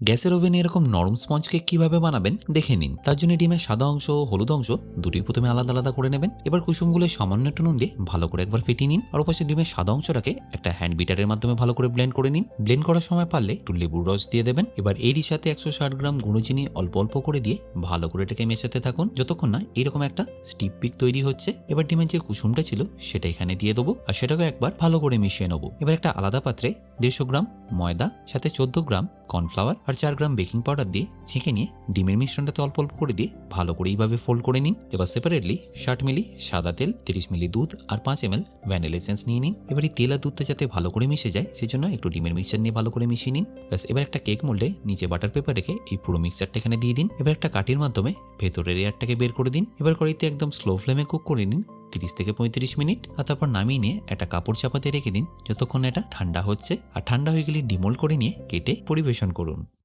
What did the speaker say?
গ্যাসের ওভেনে এরকম নরম স্পঞ্জ কেক কীভাবে বানাবেন দেখে নিন। তার জন্য ডিমের সাদা অংশ ও হলুদ অংশ দুটোই প্রথমে আলাদা আলাদা করে নেবেন। এবার কুসুমগুলো সামান্য একটু নুন দিয়ে ভালো করে একবার ফেটিয়ে নিন। আর ওপাশে ডিমের সাদা অংশটাকে একটা হ্যান্ড বিটারের মাধ্যমে ভালো করে ব্লেন্ড করে নিন। ব্লেন্ড করার সময় পারলে একটু লেবুর রস দিয়ে দেবেন। এবার এরই সাথে একশো ষাট গ্রাম গুঁড়ো চিনি অল্প অল্প করে দিয়ে ভালো করে এটাকে মেশাতে থাকুন। যতক্ষণ না এরকম একটা স্টিপ পিক তৈরি হচ্ছে, এবার ডিমের যে কুসুমটা ছিল সেটা এখানে দিয়ে দেবো। আর সেটাকে একবার ভালো করে মিশিয়ে নেব। এবার একটা আলাদা পাত্রে দেড়শো গ্রাম ময়দা, সাথে চোদ্দ গ্রাম কর্নফ্লাওয়ার আর চার গ্রাম বেকিং পাউডার দিয়ে ছেঁকে নিয়ে ডিমের মিশ্রণটাতে অল্প অল্প করে দিয়ে ভালো করে এইভাবে ফোল্ড করে নিন। এবার সেপারেটলি ষাট মিলি সাদা তেল, তিরিশ মিলি দুধ আর পাঁচ এম এল ভ্যানিলা এসেন্স নিয়ে নিন। এবার এই তেল আর দুধটা যাতে ভালো করে মিশে যায়, সেজন্য একটু ডিমের মিক্সচার নিয়ে ভালো করে মিশিয়ে নিন। ব্যাস, এবার একটা কেক মোল্ডে নিচে বাটার পেপার রেখে এই পুরো মিক্সচারটা এখানে দিয়ে দিন। এবার একটা কাঠির মাধ্যমে ভেতরের এয়ারটাকে বের করে দিন। এবার কড়াইতে একদম স্লো ফ্লেমে কুক করে নিন। তিরিশ থেকে পঁয়ত্রিশ মিনিট আর তারপর নামিয়ে নিয়ে একটা কাপড় চাপাতে রেখে দিন। যতক্ষণ এটা ঠান্ডা হচ্ছে, আর ঠান্ডা হয়ে গেলে ডিমোল্ড করে নিয়ে কেটে পরিবেশন করুন।